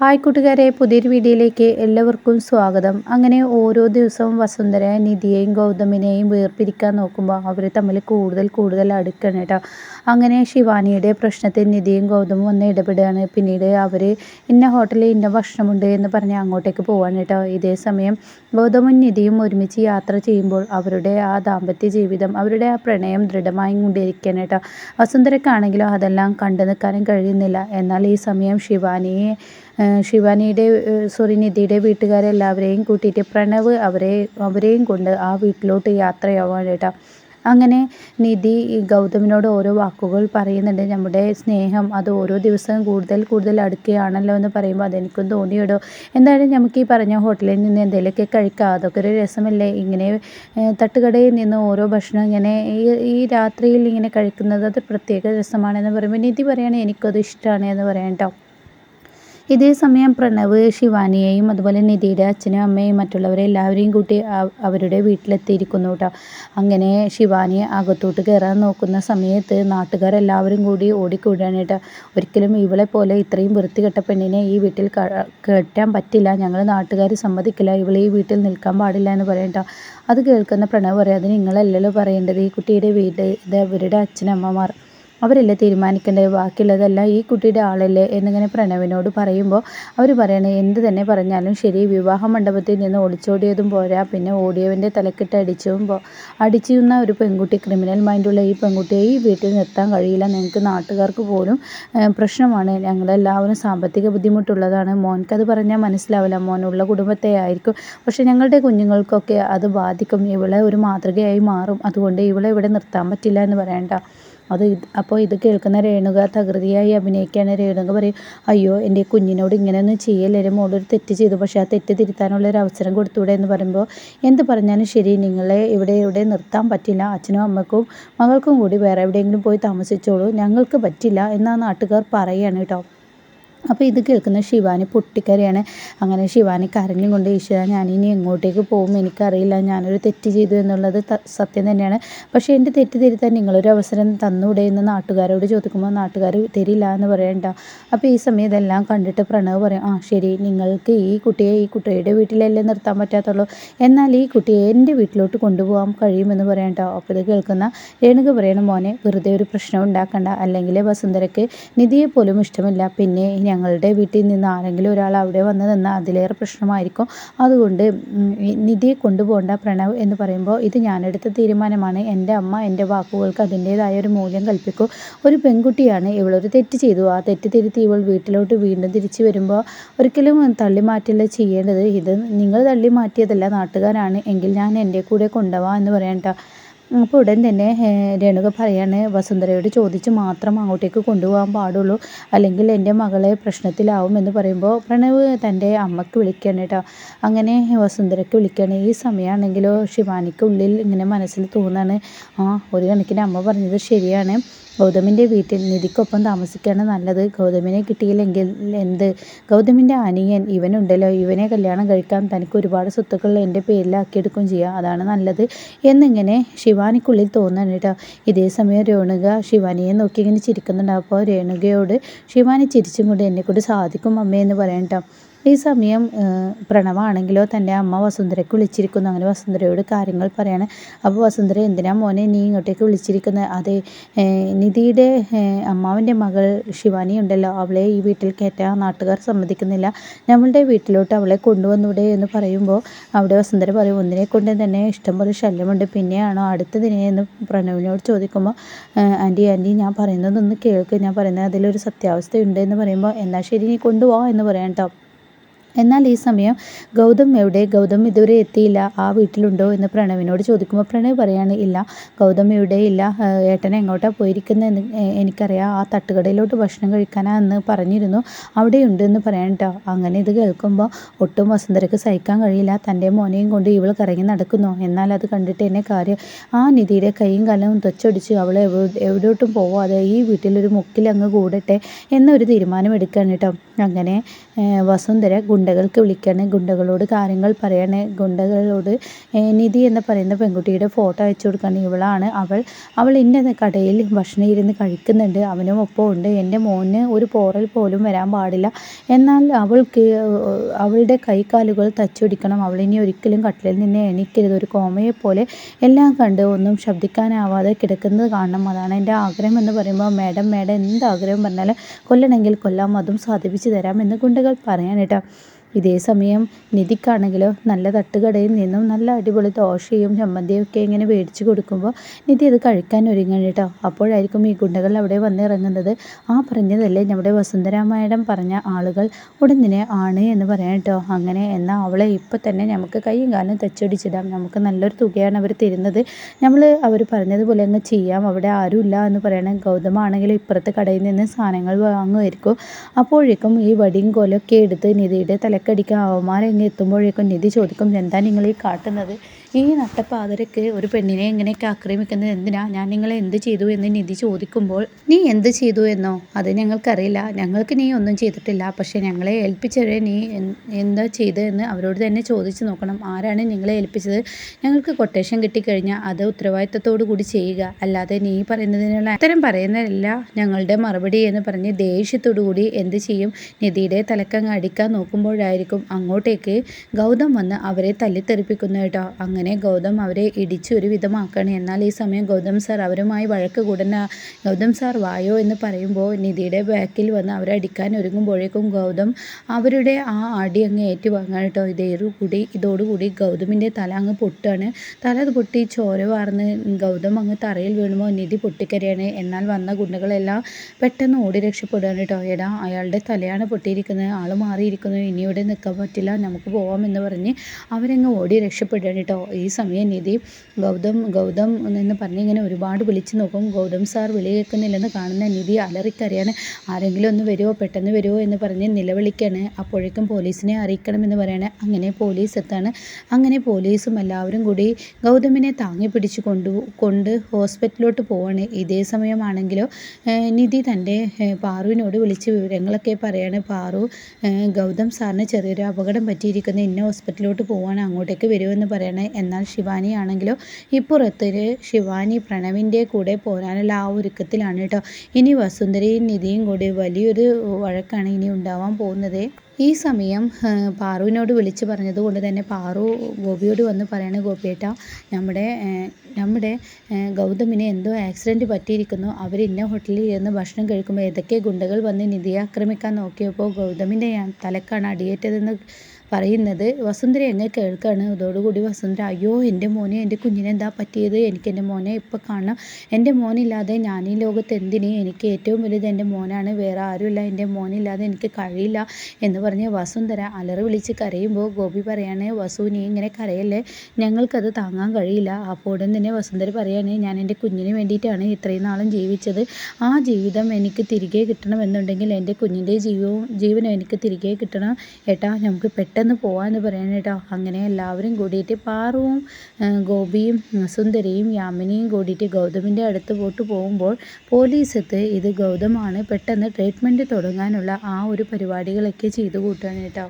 Hi കൂട്ടുകാരെ പുതിയൊരു വീഡിയോയിലേക്ക് എല്ലാവർക്കും സ്വാഗതം. അങ്ങനെ ഓരോ ദിവസവും വസുന്ധര നിധിയെയും ഗൗതമിനെയും വേർപിരിക്കാൻ നോക്കുമ്പോൾ അവർ തമ്മിൽ കൂടുതൽ കൂടുതൽ അടുക്കണം കേട്ടോ. അങ്ങനെ ശിവാനിയുടെ പ്രശ്നത്തിൽ നിധിയും ഗൗതമും വന്ന് ഇടപെടുകയാണ്. പിന്നീട് അവർ ഇന്ന ഹോട്ടലിൽ ഇന്ന ഭക്ഷണമുണ്ട് എന്ന് പറഞ്ഞ് അങ്ങോട്ടേക്ക് പോവാണ് കേട്ടോ. ഇതേ സമയം ഗൗതമും നിധിയും ഒരുമിച്ച് യാത്ര ചെയ്യുമ്പോൾ അവരുടെ ആ ദാമ്പത്യ ജീവിതം അവരുടെ ആ പ്രണയം ദൃഢമായി കൊണ്ടിരിക്കുകയാണ് കേട്ടോ. വസുന്ധരക്കാണെങ്കിലും അതെല്ലാം കണ്ടു നിൽക്കാനും കഴിയുന്നില്ല. എന്നാൽ ഈ സമയം ശിവാനിയെ ശിവാനിയുടെ സോറി നിധിയുടെ വീട്ടുകാരെല്ലാവരെയും കൂട്ടിയിട്ട് പ്രണവ് അവരെ അവരെയും കൊണ്ട് ആ വീട്ടിലോട്ട് യാത്രയാവാൻ കേട്ടോ. അങ്ങനെ നിധി ഗൗതമിനോട് ഓരോ വാക്കുകൾ പറയുന്നുണ്ട്. നമ്മുടെ സ്നേഹം അത് ഓരോ ദിവസവും കൂടുതൽ കൂടുതൽ അടുക്കുകയാണല്ലോ എന്ന് പറയുമ്പോൾ അതെനിക്കും തോന്നിയിടോ. എന്തായാലും നമുക്ക് ഈ പറഞ്ഞ ഹോട്ടലിൽ നിന്ന് എന്തെങ്കിലുമൊക്കെ കഴിക്കാം. അതൊക്കെ ഒരു രസമല്ലേ? ഇങ്ങനെ തട്ടുകടയിൽ നിന്ന് ഓരോ ഭക്ഷണം ഇങ്ങനെ ഈ രാത്രിയിൽ ഇങ്ങനെ കഴിക്കുന്നത് അത് പ്രത്യേക രസമാണെന്ന് പറയുമ്പോൾ നിധി പറയുകയാണെങ്കിൽ എനിക്കത് ഇഷ്ടമാണ് എന്ന് പറയാം കേട്ടോ. ഇതേ സമയം പ്രണവ് ശിവാനിയെയും അതുപോലെ നിധിയുടെ അച്ഛനും അമ്മയും മറ്റുള്ളവരെ എല്ലാവരെയും കൂട്ടി അവരുടെ വീട്ടിലെത്തിയിരിക്കുന്നു കേട്ടോ. അങ്ങനെ ശിവാനി അകത്തോട്ട് കയറാൻ നോക്കുന്ന സമയത്ത് നാട്ടുകാരെല്ലാവരും കൂടി ഓടിക്കൂടാണ് കേട്ടോ. ഒരിക്കലും ഇവളെ പോലെ ഇത്രയും വൃത്തികെട്ട പെണ്ണിനെ ഈ വീട്ടിൽ കെട്ടാൻ പറ്റില്ല. ഞങ്ങൾ നാട്ടുകാർ സമ്മതിക്കില്ല. ഇവളെ ഈ വീട്ടിൽ നിൽക്കാൻ പാടില്ല എന്ന് പറയട്ടോ അത് കേൾക്കുന്ന പ്രണവ് പറയാം അത് നിങ്ങളല്ലല്ലോ പറയേണ്ടത്. ഈ കുട്ടിയുടെ വീട് ഇത് അവരുടെ അച്ഛനമ്മമാർ. അവരല്ലേ തീരുമാനിക്കേണ്ടത്? ബാക്കിയുള്ളതെല്ലാം ഈ കുട്ടിയുടെ ആളല്ലേ? എന്നിങ്ങനെ പ്രണവിനോട് പറയുമ്പോൾ അവർ പറയണേ എന്ത് തന്നെ പറഞ്ഞാലും ശരി വിവാഹ മണ്ഡപത്തിൽ നിന്ന് ഒളിച്ചോടിയതും പോരാ. പിന്നെ ഓടിയവന്റെ തലക്കിട്ട് അടിച്ചും പോ അടിച്ചിരുന്ന ഒരു പെൺകുട്ടി ക്രിമിനൽ മൈൻഡുള്ള ഈ പെൺകുട്ടിയെ ഈ വീട്ടിൽ നിർത്താൻ കഴിയില്ല. നിങ്ങൾക്ക് നാട്ടുകാർക്ക് പോലും പ്രശ്നമാണ്. ഞങ്ങളെല്ലാവരും സാമ്പത്തിക ബുദ്ധിമുട്ടുള്ളതാണ്. മോൻക്കത് പറഞ്ഞാൽ മനസ്സിലാവില്ല. മോനുള്ള കുടുംബത്തെ ആയിരിക്കും. പക്ഷേ ഞങ്ങളുടെ കുഞ്ഞുങ്ങൾക്കൊക്കെ അത് ബാധിക്കും. ഇവളെ ഒരു മാതൃകയായി മാറും. അതുകൊണ്ട് ഇവളെ ഇവിടെ നിർത്താൻ പറ്റില്ല എന്ന് പറയണ്ട. അത് അപ്പോൾ ഇത് കേൾക്കുന്ന രേണുക തകൃതിയായി അഭിനയിക്കുകയാണ് രേണുക പറയും അയ്യോ എന്റെ കുഞ്ഞിനോട് ഇങ്ങനെയൊന്നും ചെയ്യല്ലേ? മോളൊരു തെറ്റ് ചെയ്തു. പക്ഷേ ആ തെറ്റ് തിരുത്താനുള്ള ഒരു അവസരം കൊടുത്തൂടെ? എന്ന് പറയുമ്പോൾ എന്ത് പറഞ്ഞാലും ശരി. നിങ്ങളെ ഇവിടെ ഇവിടെ നിർത്താൻ പറ്റില്ല. അച്ഛനും അമ്മക്കും മകൾക്കും കൂടി വേറെ എവിടെയെങ്കിലും പോയി താമസിച്ചോളൂ. ഞങ്ങൾക്ക് പറ്റില്ല എന്നാ നാട്ടുകാർ പറയുകയാണ് കേട്ടോ. അപ്പോൾ ഇത് കേൾക്കുന്ന ശിവാനി പൊട്ടിക്കരയാണ്. അങ്ങനെ ശിവാനി കരഞ്ഞുകൊണ്ട് ഈശ്വര ഞാനിനി എങ്ങോട്ടേക്ക് പോകും? എനിക്കറിയില്ല. ഞാനൊരു തെറ്റ് ചെയ്തു എന്നുള്ളത് സത്യം തന്നെയാണ്. പക്ഷേ എന്റെ തെറ്റ് തിരുത്താൻ നിങ്ങളൊരു അവസരം തന്നൂടെ? എന്ന് നാട്ടുകാരോട് ചോദിക്കുമ്പോൾ നാട്ടുകാർ തരില്ല എന്ന് പറയണ്ട അപ്പോൾ ഈ സമയം ഇതെല്ലാം കണ്ടിട്ട് പ്രണവ് പറയും ആ ശരി. നിങ്ങൾക്ക് ഈ കുട്ടിയെ ഈ കുട്ടിയുടെ വീട്ടിലല്ലേ നിർത്താൻ പറ്റാത്തുള്ളൂ? എന്നാൽ ഈ കുട്ടിയെ എന്റെ വീട്ടിലോട്ട് കൊണ്ടുപോകാൻ കഴിയുമെന്ന് പറയണ്ട അപ്പോൾ ഇത് കേൾക്കുന്ന രേണുക പറയണം മോനെ വെറുതെ ഒരു പ്രശ്നം ഉണ്ടാക്കണ്ട. അല്ലെങ്കിൽ വസുന്ധരയ്ക്ക് നിധിയെ പോലും ഇഷ്ടമില്ല. പിന്നെ ഞങ്ങളുടെ വീട്ടിൽ നിന്ന് ആരെങ്കിലും ഒരാൾ അവിടെ വന്ന് നിന്നാൽ അതിലേറെ പ്രശ്നമായിരിക്കും. അതുകൊണ്ട് നിധിയെ കൊണ്ടുപോകേണ്ട പ്രണവ് എന്ന് പറയുമ്പോൾ ഇത് ഞാനെടുത്ത തീരുമാനമാണ്. എന്റെ അമ്മ എന്റെ വാക്കുകൾക്ക് അതിന്റേതായ ഒരു മൂല്യം കൽപ്പിക്കും. ഒരു പെൺകുട്ടിയാണ് ഇവളൊരു തെറ്റ് ചെയ്തു. ആ തെറ്റ് തിരുത്തി ഇവൾ വീട്ടിലോട്ട് വീണ്ടും തിരിച്ചു വരുമ്പോൾ ഒരിക്കലും തള്ളി മാറ്റില്ല ചെയ്യേണ്ടത്. ഇത് നിങ്ങൾ തള്ളി മാറ്റിയതല്ല നാട്ടുകാരാണ്. എങ്കിൽ ഞാൻ എന്റെ കൂടെ കൊണ്ടുപോവാം എന്ന് പറയണ്ട അപ്പോൾ ഉടൻ തന്നെ രേണുക പറയാണ് വസുന്ധരയോട് ചോദിച്ച് മാത്രം അങ്ങോട്ടേക്ക് കൊണ്ടുപോകാൻ പാടുള്ളൂ. അല്ലെങ്കിൽ എന്റെ മകളെ പ്രശ്നത്തിലാവും എന്ന് പറയുമ്പോൾ പ്രണവ് തന്റെ അമ്മയ്ക്ക് വിളിക്കുകയാണ് കേട്ടോ അങ്ങനെ വസുന്ധരയ്ക്ക് വിളിക്കുകയാണ് ഈ സമയമാണെങ്കിലോ ശിവാനിക്ക് ഉള്ളിൽ ഇങ്ങനെ മനസ്സിൽ തോന്നാണ് ആ ഒരു കണക്കിന് അമ്മ പറഞ്ഞത് ശരിയാണ്. ഗൗതമിന്റെ വീട്ടിൽ നിധിക്കൊപ്പം താമസിക്കുകയാണ് നല്ലത്. ഗൗതമിനെ കിട്ടിയില്ലെങ്കിൽ എന്ത്? ഗൗതമിന്റെ അനിയൻ ഇവനുണ്ടല്ലോ. ഇവനെ കല്യാണം കഴിക്കാൻ തനിക്ക് ഒരുപാട് സ്വത്തുക്കൾ എന്റെ പേരിലാക്കിയെടുക്കുകയും ചെയ്യാം. അതാണ് നല്ലത് എന്നിങ്ങനെ ശിവാനിക്കുള്ളിൽ തോന്നാൻ കേട്ടോ. ഇതേ സമയം രേണുക ശിവാനിയെ നോക്കി ഇങ്ങനെ ചിരിക്കുന്നുണ്ട്. അപ്പോൾ രേണുകയോട് ശിവാനി ചിരിച്ചും കൊണ്ട് എന്നെക്കൊണ്ട് സാധിക്കും അമ്മയെന്ന് പറയാം കേട്ടോ. ഈ സമയം പ്രണവാണെങ്കിലോ തന്റെ അമ്മ വസുന്ധരയ്ക്ക് വിളിച്ചിരിക്കുന്നു. അങ്ങനെ വസുന്ധരയോട് കാര്യങ്ങൾ പറയാണ്. അപ്പോൾ വസുന്ധര എന്തിനാ മോനെ നീ ഇങ്ങോട്ടേക്ക് വിളിച്ചിരിക്കുന്നത് അതെ നിധിയുടെ അമ്മാവന്റെ മകൾ ശിവാനി ഉണ്ടല്ലോ. അവളെ ഈ വീട്ടിൽ കയറ്റാൻ നാട്ടുകാർ സമ്മതിക്കുന്നില്ല. നമ്മളുടെ വീട്ടിലോട്ട് അവളെ കൊണ്ടുവന്നൂടെ എന്ന് പറയുമ്പോൾ അവിടെ വസുന്ധര പറയും ഒന്നിനെ കൊണ്ട് തന്നെ ഇഷ്ടംപോലെ ശല്യമുണ്ട്. പിന്നെയാണോ അടുത്തതിനെ എന്ന് പ്രണവിനോട് ചോദിക്കുമ്പോൾ ആന്റി ആന്റി ഞാൻ പറയുന്നതൊന്ന് കേൾക്ക്. ഞാൻ പറയുന്നത് അതിലൊരു സത്യാവസ്ഥയുണ്ട് എന്ന് പറയുമ്പോൾ എന്നാൽ ശരി നീ കൊണ്ടുപോകാം എന്ന് പറയാം കേട്ടോ എന്നാൽ ഈ സമയം ഗൗതം എവിടെ? ഗൗതം ഇതുവരെ എത്തിയില്ല. ആ വീട്ടിലുണ്ടോ എന്ന് പ്രണവിനോട് ചോദിക്കുമ്പോൾ പ്രണവ് പറയാണ് ഇല്ല ഗൗതം ഇവിടെ ഇല്ല. ഏട്ടൻ എങ്ങോട്ടാണ് പോയിരിക്കുന്നതെന്ന് എനിക്കറിയാം. ആ തട്ടുകടയിലോട്ട് ഭക്ഷണം കഴിക്കാനാന്ന് പറഞ്ഞിരുന്നു. അവിടെയുണ്ട് എന്ന് പറയാൻ കേട്ടോ അങ്ങനെ ഇത് കേൾക്കുമ്പോൾ ഒട്ടും വസുന്ധരക്ക് സഹിക്കാൻ കഴിയില്ല. തന്റെ മോനെയും കൊണ്ട് ഇവൾ കറങ്ങി നടക്കുന്നു. എന്നാൽ അത് കണ്ടിട്ട് എന്നെ കാര്യം ആ നിധിയുടെ കൈയും കാലവും തൊച്ചടിച്ച്. അവളെ എവിടോട്ടും പോവാതെ ഈ വീട്ടിലൊരു മുക്കിൽ അങ്ങ് കൂടട്ടെ എന്നൊരു തീരുമാനം എടുക്കുകയാണ് കേട്ടോ അങ്ങനെ വസുന്ധര ഗുണ്ടകൾക്ക് വിളിക്കണേ ഗുണ്ടകളോട് കാര്യങ്ങൾ പറയണേ ഗുണ്ടകളോട് നിധി എന്ന് പറയുന്ന പെൺകുട്ടിയുടെ ഫോട്ടോ അയച്ചു കൊടുക്കുകയാണ് ഇവളാണ് അവൾ. അവൾ ഇന്ന കടയിൽ ഭക്ഷണം ഇരുന്ന് കഴിക്കുന്നുണ്ട്. അവനും ഒപ്പം ഉണ്ട്. എന്റെ മോന് ഒരു പോറൽ പോലും വരാൻ പാടില്ല. എന്നാൽ അവൾക്ക് അവളുടെ കൈകാലുകൾ അവൾ അവളിനി ഒരിക്കലും കട്ടിലിൽ നിന്ന് എണീക്കരുത്. ഒരു കോമയെ പോലെ എല്ലാം കണ്ട് ഒന്നും ശബ്ദിക്കാനാവാതെ കിടക്കുന്നത് കാണണം. അതാണ് എന്റെ ആഗ്രഹം എന്ന് പറയുമ്പോൾ മാഡം മാഡം എന്ത് ആഗ്രഹം പറഞ്ഞാലും കൊല്ലണമെങ്കിൽ കൊല്ലാം. അതും സാധിപ്പിച്ചു തരാം എന്ന് ഗുണ്ടകൾ പറയാൻ കേട്ടോ ഇതേ സമയം നിധിക്കാണെങ്കിലോ നല്ല തട്ടുകടയിൽ നിന്നും നല്ല അടിപൊളി ദോശയും ചമ്മന്തിയും ഒക്കെ ഇങ്ങനെ മേടിച്ച് കൊടുക്കുമ്പോൾ നിധി അത് കഴിക്കാൻ ഒരുങ്ങണം കേട്ടോ. അപ്പോഴായിരിക്കും ഈ ഗുണ്ടകൾ അവിടെ വന്നിറങ്ങുന്നത് ആ പറഞ്ഞതല്ലേ നമ്മുടെ വസുന്ധരാമായണം പറഞ്ഞ ആളുകൾ ഉടനെ ആണ് എന്ന് പറയാം കേട്ടോ. അങ്ങനെ എന്നാൽ അവളെ ഇപ്പം തന്നെ നമുക്ക് കൈയും കാലും തച്ചൊടിച്ചിടാം. നമുക്ക് നല്ലൊരു തുകയാണ് അവർ തരുന്നത്. നമ്മൾ അവർ പറഞ്ഞതുപോലെ അങ്ങ് ചെയ്യാം. അവിടെ ആരുമില്ല എന്ന് പറയണം ഗൗതമാണെങ്കിലും ഇപ്പുറത്തെ കടയിൽ നിന്ന് സാധനങ്ങൾ വാങ്ങുമായിരിക്കും. അപ്പോഴേക്കും ഈ വടിയും കോലൊക്കെ എടുത്ത് നിധിയുടെ തല തലക്കടിക്കാൻ അവന്മാരെങ്ങ് എത്തുമ്പോഴേക്കും നിധി ചോദിക്കും എന്താ നിങ്ങൾ ഈ കാട്ടുന്നത്? ഈ നട്ടപ്പാതിരക്ക് ഒരു പെണ്ണിനെ എങ്ങനെയൊക്കെ ആക്രമിക്കുന്നത് എന്തിനാ? ഞാൻ നിങ്ങളെ എന്ത് ചെയ്തു എന്ന് നിധി ചോദിക്കുമ്പോൾ നീ എന്ത് ചെയ്തു എന്നോ? അത് ഞങ്ങൾക്കറിയില്ല. ഞങ്ങൾക്ക് നീ ഒന്നും ചെയ്തിട്ടില്ല. പക്ഷെ ഞങ്ങളെ ഏൽപ്പിച്ചവരെ നീ എന്താ ചെയ്തതെന്ന് അവരോട് തന്നെ ചോദിച്ചു നോക്കണം. ആരാണ് നിങ്ങളെ ഏൽപ്പിച്ചത്? ഞങ്ങൾക്ക് കൊട്ടേഷൻ കിട്ടിക്കഴിഞ്ഞാൽ അത് ഉത്തരവാദിത്തത്തോടു കൂടി ചെയ്യുക. അല്ലാതെ നീ പറയുന്നതിനുള്ള അത്തരം പറയുന്നതല്ല. ഞങ്ങളുടെ മറുപടി എന്ന് പറഞ്ഞ് ദേഷ്യത്തോടു കൂടി എന്ത് ചെയ്യും? നിധിയുടെ തലക്കങ്ങ് അടിക്കാൻ നോക്കുമ്പോഴായിരിക്കും അങ്ങോട്ടേക്ക് ഗൗതം വന്ന് അവരെ തല്ലിത്തെറിപ്പിക്കുന്നു കേട്ടോ. അങ്ങനെ ഗൗതം അവരെ ഇടിച്ച് ഒരു വിധമാക്കുകയാണ് എന്നാൽ ഈ സമയം ഗൗതം സാർ അവരുമായി വഴക്ക് കൂടുന്ന ഗൗതം സാർ വായോ എന്ന് പറയുമ്പോൾ നിധിയുടെ ബാക്കിൽ വന്ന് അവരെ അടിക്കാൻ ഒരുങ്ങുമ്പോഴേക്കും ഗൗതം അവരുടെ ആ അടി അങ്ങ് ഏറ്റുവാങ്ങാൻ കേട്ടോ. ഇതോടുകൂടി ഇതോടുകൂടി ഗൗതമിന്റെ തല അങ്ങ് പൊട്ടാണ്. തല അത് പൊട്ടി ചോര വാർന്ന് ഗൗതം അങ്ങ് തറയിൽ വീണുമ്പോൾ നിധി പൊട്ടിക്കരയാണ്. എന്നാൽ വന്ന ഗുണ്ടകളെല്ലാം പെട്ടെന്ന് ഓടി രക്ഷപ്പെടുകയാണ് കേട്ടോ. എടാ അയാളുടെ തലയാണ് പൊട്ടിയിരിക്കുന്നത് ആൾ മാറിയിരിക്കുന്നു ഇനി ഇവിടെ നിൽക്കാൻ പറ്റില്ല നമുക്ക് പോവാം എന്ന് പറഞ്ഞ് അവരങ്ങ് ഓടി രക്ഷപ്പെടുകയാണ് കേട്ടോ. ഈ സമയം നിധി ഗൗതം ഗൗതം എന്ന് പറഞ്ഞ് ഇങ്ങനെ ഒരുപാട് വിളിച്ചു നോക്കും. ഗൗതം സാർ വിളി കേൾക്കുന്നില്ലെന്ന് കാണുന്ന നിധി അലറിക്കറിയാണ് ആരെങ്കിലും ഒന്ന് വരുമോ പെട്ടെന്ന് വരുമോ എന്ന് പറഞ്ഞ് നിലവിളിക്കാണ്. അപ്പോഴേക്കും പോലീസിനെ അറിയിക്കണമെന്ന് പറയാണ്. അങ്ങനെ പോലീസ് എത്താണ്? അങ്ങനെ പോലീസും എല്ലാവരും കൂടി ഗൗതമിനെ താങ്ങി പിടിച്ചു കൊണ്ടു കൊണ്ട് ഹോസ്പിറ്റലിലോട്ട് പോവാണ്. ഇതേ സമയമാണെങ്കിലോ? നിധി തന്റെ പാറുവിനോട് വിളിച്ച് വിവരങ്ങളൊക്കെ പറയാണ്. പാറു ഗൗതം സാറിന് ചെറിയൊരു അപകടം പറ്റിയിരിക്കുന്നത് ഇന്ന ഹോസ്പിറ്റലിലോട്ട് പോവാണ്. അങ്ങോട്ടേക്ക് വരുമെന്ന് പറയണേ. എന്നാൽ ശിവാനി ആണെങ്കിലോ ഇപ്പുറത്ത് ശിവാനി പ്രണവിന്റെ കൂടെ പോരാനുള്ള ആ ഒരുക്കത്തിലാണ് കേട്ടോ. ഇനി വസുന്ധരയും നിധിയും കൂടി വലിയൊരു വഴക്കാണ് ഇനി ഉണ്ടാവാൻ പോകുന്നത്. ഈ സമയം പാറുവിനോട് വിളിച്ച് പറഞ്ഞത് കൊണ്ട് തന്നെ പാറു ഗോപിയോട് വന്ന് പറയണ ഗോപിയേട്ട നമ്മുടെ നമ്മുടെ ഗൗതമിന് എന്തോ ആക്സിഡന്റ് പറ്റിയിരിക്കുന്നു. അവർ ഇന്ന ഹോട്ടലിൽ ഇരുന്ന് ഭക്ഷണം കഴിക്കുമ്പോൾ ഏതൊക്കെ ഗുണ്ടകൾ വന്ന് നിധിയെ ആക്രമിക്കാൻ നോക്കിയപ്പോൾ ഗൗതമിന്റെ തലക്കാണ് അടിയേറ്റതെന്ന് പറയുന്നത് വസുന്ധര എന്നെ കേൾക്കുകയാണ് അതോടുകൂടി വസുന്ധര അയ്യോ എന്റെ മോനെ എന്റെ കുഞ്ഞിനെ എന്താ പറ്റിയത്? എനിക്ക് എന്റെ മോനെ ഇപ്പോൾ കാണണം. എന്റെ മോനില്ലാതെ ഞാൻ ഈ ലോകത്ത് എന്തിന്? എനിക്ക് ഏറ്റവും വലുത് എന്റെ മോനാണ്. വേറെ ആരുമില്ല. എന്റെ മോനില്ലാതെ എനിക്ക് കഴിയില്ല. എന്ന് പറഞ്ഞ് വസുന്ധര അലറി വിളിച്ച് കരയുമ്പോൾ ഗോപി പറയാണ് വസു നീ ഇങ്ങനെ കരയല്ലേ? ഞങ്ങൾക്കത് താങ്ങാൻ കഴിയില്ല. അപ്പോൾ ഉടൻ തന്നെ വസുന്ധര പറയാണ് ഞാൻ എന്റെ കുഞ്ഞിന് വേണ്ടിയിട്ടാണ് ഇത്രയും നാളും ജീവിച്ചത്. ആ ജീവിതം എനിക്ക് തിരികെ കിട്ടണമെന്നുണ്ടെങ്കിൽ എന്റെ കുഞ്ഞിന്റെ ജീവവും ജീവനും എനിക്ക് തിരികെ കിട്ടണം. ഏട്ടാ നമുക്ക് പെട്ടെന്ന് പെട്ടെന്ന് പോവാന്ന് പറയണം കേട്ടോ അങ്ങനെ എല്ലാവരും കൂടിയിട്ട് പാറുവും ഗോപിയും സുന്ദരിയും യാമിനിയും കൂടിയിട്ട് ഗൗതമിന്റെ അടുത്ത് പോട്ട് പോകുമ്പോൾ പോലീസെത്ത് ഇത് ഗൗതമാണ് പെട്ടെന്ന് ട്രീറ്റ്മെന്റ് തുടങ്ങാനുള്ള ആ ഒരു പരിപാടികളൊക്കെ ചെയ്തു കൂട്ടുകയാണ് കേട്ടോ